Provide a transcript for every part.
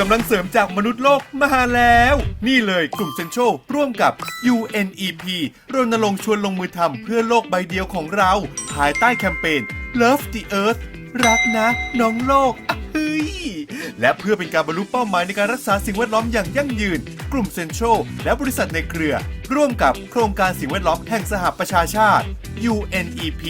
กำลังเสริมจากมนุษย์โลกมาแล้ว นี่เลยกลุ่มเซนโชร่วมกับ UNEP รณรงค์ชวนลงมือทำเพื่อโลกใบเดียวของเรา ภายใต้แคมเปญ Love the Earth รักนะ น้องโลกเฮ้ยและเพื่อเป็นการบรรลุเป้าหมายในการรักษาสิ่งแวดล้อมอย่างยั่งยืน กลุ่มเซนโชและบริษัทในเครือ ร่วมกับโครงการสิ่งแวดล้อมแห่งสหประชาชาติ UNEP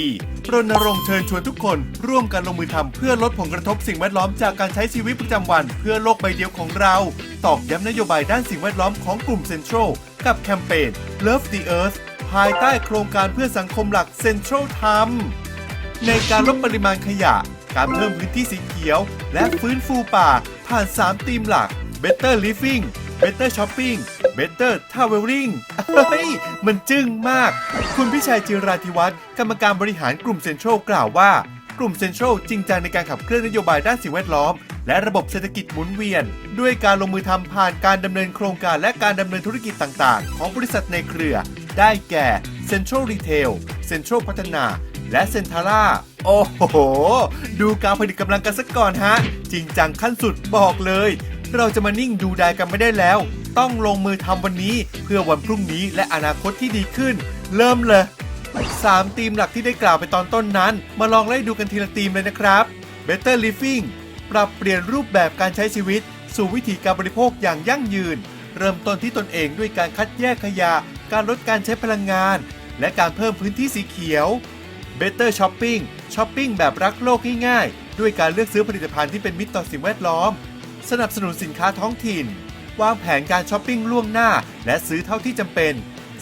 รณรงค์เชิญชวนทุกคน ร่วมกันลงมือทำเพื่อลดผลกระทบสิ่งแวดล้อมจากการใช้ชีวิตประจำวัน เพื่อโลกใบเดียวของเรา ตอกย้ำนโยบายด้านสิ่งแวดล้อมของกลุ่มเซ็นทรัลกับแคมเปญ Love the Earth ภายใต้โครงการเพื่อสังคมหลักเซ็นทรัลทำในการลดปริมาณขยะ การเพิ่มพื้นที่สีเขียว และฟื้นฟูป่า ผ่าน 3 ธีมหลัก Better Living Better Shopping Better Traveling เฮ้ย มันจึ้งมาก คุณพิชัยจิราธิวัฒน์กรรมการบริหารกลุ่มเซ็นทรัลกล่าวว่า กลุ่มเซ็นทรัลจริงจังในการขับเคลื่อนนโยบายด้านสิ่งแวดล้อม และระบบเศรษฐกิจหมุนเวียน ด้วยการลงมือทำผ่านการดำเนินโครงการและการดำเนินธุรกิจต่างๆ ของบริษัทในเครือ ได้แก่เซ็นทรัลรีเทลเซ็นทรัลพัฒนา และเซ็นทาร่าโอ้โห ดูการผลิตกำลังกันสักก่อนฮะ จริงจังขั้นสุดบอกเลย เราจะมานิ่งดูดายกันไม่ได้แล้ว ต้องลงมือทำวันนี้เพื่อวันพรุ่งนี้และอนาคตที่ดีขึ้น เริ่มเลยสามธีมหลักที่ได้กล่าวไปตอนต้นนั้น มาลองไล่ดูกันทีละธีมเลยนะครับ Better Living ปรับเปลี่ยนรูปแบบการใช้ชีวิต สู่วิถีการบริโภคอย่างยั่งยืน เริ่มต้นที่ตนเองด้วยการคัดแยกขยะ การลดการใช้พลังงาน และการเพิ่มพื้นที่สีเขียว Better Shopping ช้อปปิ้งแบบรักโลกง่ายๆ ด้วยการเลือกซื้อผลิตภัณฑ์ที่เป็นมิตรต่อสิ่งแวดล้อม สนับสนุนสินค้าท้องถิ่น วางแผนการช้อปปิ้งล่วงหน้า และซื้อเท่าที่จำเป็น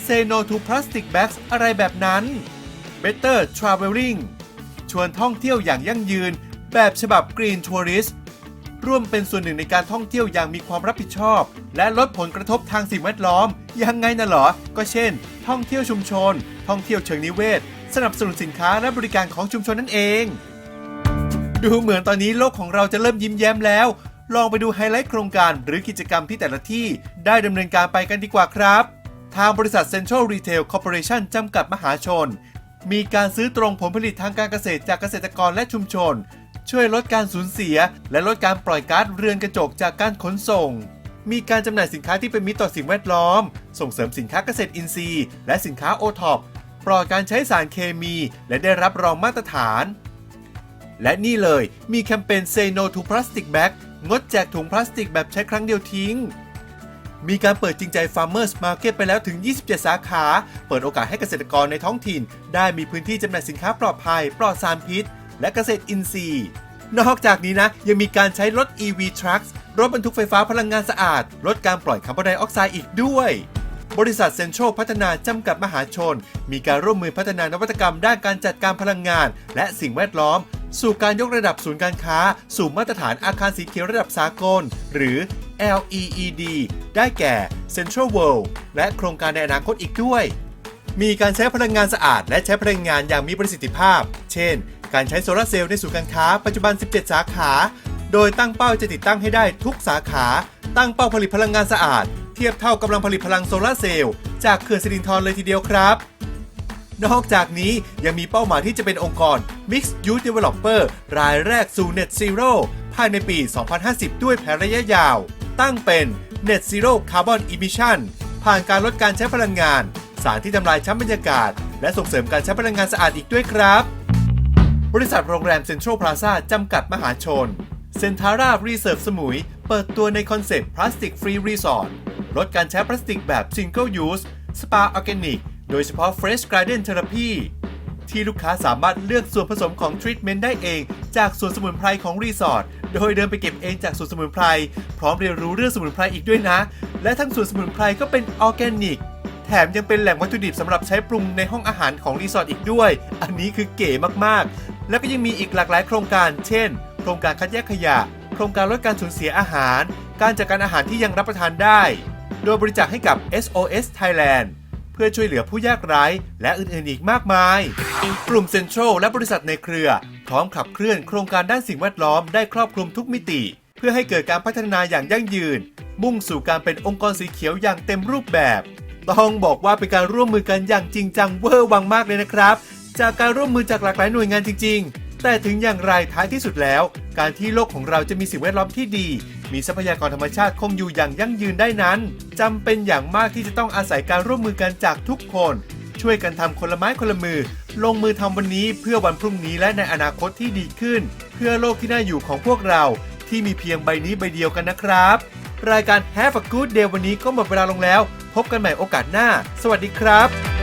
Say no to plastic bags อะไรแบบนั้น Better Traveling ชวนท่องเที่ยวอย่างยั่งยืน แบบฉบับ Green Tourist ร่วมเป็นส่วนหนึ่งในการท่องเที่ยวอย่างมีความรับผิดชอบ และลดผลกระทบทางสิ่งแวดล้อม ยังไงน่ะหรอ ก็เช่น ท่องเที่ยวชุมชน ท่องเที่ยวเชิงนิเวศ สนับสนุนสินค้าและบริการของชุมชนนั่นเอง ดูเหมือนตอนนี้โลกของเราจะเริ่มยิ้มแย้มแล้ว ลองไปดูไฮไลท์โครงการหรือกิจกรรมที่แต่ละที่ได้ดำเนินการไปกันดีกว่าครับ ทางบริษัท Central Retail Corporation จำกัดมหาชน มีการซื้อตรงผลผลิตทางการเกษตรจากเกษตรกรและชุมชน ช่วยลดการสูญเสีย และลดการปล่อยก๊าซเรือนกระจกจากการขนส่ง มีการจำหน่ายสินค้าที่เป็นมิตรต่อสิ่งแวดล้อม ส่งเสริมสินค้าเกษตรอินทรีย์ และสินค้าโอท็อปปลอดการใช้สารเคมี และได้รับรองมาตรฐาน และนี่เลยมีแคมเปญ Say No to Plastic Bag งดแจกถุงพลาสติกแบบใช้ครั้งเดียวทิ้ง มีการเปิดจริงใจ Farmers Market ไปแล้วถึง 27 สาขา เปิดโอกาสให้เกษตรกรในท้องถิ่น ได้มีพื้นที่จำหน่ายสินค้าปลอดภัย ปลอดสารพิษ และเกษตรอินทรีย์ นอกจากนี้นะ ยังมีการใช้รถ EV Trucks รถบรรทุกไฟฟ้าพลังงานสะอาด ลดการปล่อยคาร์บอนไดออกไซด์อีกด้วย บริษัทเซ็นทรัลพัฒนาจำกัดมหาชน มีการร่วมมือพัฒนานวัตกรรมด้านการจัดการพลังงาน และสิ่งแวดล้อม สู่การยกระดับศูนย์การค้า สู่มาตรฐานอาคารสีเขียวระดับสากล หรือ LEED ได้แก่ Central World และโครงการในอนาคตอีกด้วย มีการใช้พลังงานสะอาด และใช้พลังงานอย่างมีประสิทธิภาพ เช่น การใช้โซลาร์เซลล์ในศูนย์การค้า ปัจจุบัน 17 สาขา โดยตั้งเป้าจะติดตั้งให้ได้ทุกสาขา ตั้งเป้าผลิตพลังงานสะอาด เทียบเท่ากำลังผลิตพลังโซลาร์เซลล์จากเขื่อนสิรินธรเลยทีเดียวครับนอกจากนี้ยังมีเป้าหมายที่จะเป็นองค์กร Mixed Youth Developer รายแรกสู่ Net Zero ภายในปี 2050 ด้วยแผนระยะยาว ตั้งเป็น Net Zero Carbon Emission ผ่านการลดการใช้พลังงาน สารที่ทำลายชั้นบรรยากาศ และส่งเสริมการใช้พลังงานสะอาดอีกด้วยครับ บริษัทโรงแรมเซ็นทรัลพลาซาจำกัดมหาชนเซนทาร่ารีเซิร์ฟสมุย เปิดตัวในคอนเซปต์พลาสติกฟรีรีสอร์ทลดการใช้พลาสติกแบบซิงเกิลยูสสปาออร์แกนิก โดยเฉพาะ Fresh Garden Therapy ที่ลูกค้าสามารถเลือกส่วนผสมของทรีทเมนต์ได้เอง จากส่วนสมุนไพรของรีสอร์ท โดยเดินไปเก็บเองจากส่วนสมุนไพร พร้อมเรียนรู้เรื่องสมุนไพรอีกด้วยนะ และทั้งส่วนสมุนไพรก็เป็นออร์แกนิก แถมยังเป็นแหล่งวัตถุดิบสำหรับใช้ปรุงในห้องอาหารของรีสอร์ทอีกด้วย อันนี้คือเก๋มากๆ แล้วก็ยังมีอีกหลากหลายโครงการ เช่น โครงการคัดแยกขยะ โครงการลดการสูญเสียอาหาร การจัดการอาหารที่ยังรับประทานได้ โดยบริจาคให้กับ SOS Thailand เพื่อช่วยเหลือผู้ยากไร้และอื่นๆอีกมากมาย กลุ่มเซ็นทรัลและบริษัทในเครือ พร้อมขับเคลื่อนโครงการด้านสิ่งแวดล้อมได้ครอบคลุมทุกมิติ เพื่อให้เกิดการพัฒนาอย่างยั่งยืน มุ่งสู่การเป็นองค์กรสีเขียวอย่างเต็มรูปแบบ ต้องบอกว่าเป็นการร่วมมือกันอย่างจริงจังเวอร์วังมากเลยนะครับ จากการร่วมมือจากหลากหลายหน่วยงานจริง ๆ แต่ถึงอย่างไรท้ายที่สุดแล้ว การที่โลกของเราจะมีสิ่งแวดล้อมที่ดี มีทรัพยากรธรรมชาติคงอยู่อย่างยั่งยืนได้นั้นจำเป็นอย่างมากที่จะต้องอาศัยการร่วมมือกันจากทุกคน ช่วยกันทำคนละไม้คนละมือ ลงมือทำวันนี้เพื่อวันพรุ่งนี้และในอนาคตที่ดีขึ้น เพื่อโลกที่น่าอยู่ของพวกเรา ที่มีเพียงใบนี้ใบเดียวกันนะครับ รายการ Have a Good Day วันนี้ก็หมดเวลาลงแล้ว พบกันใหม่โอกาสหน้า สวัสดีครับ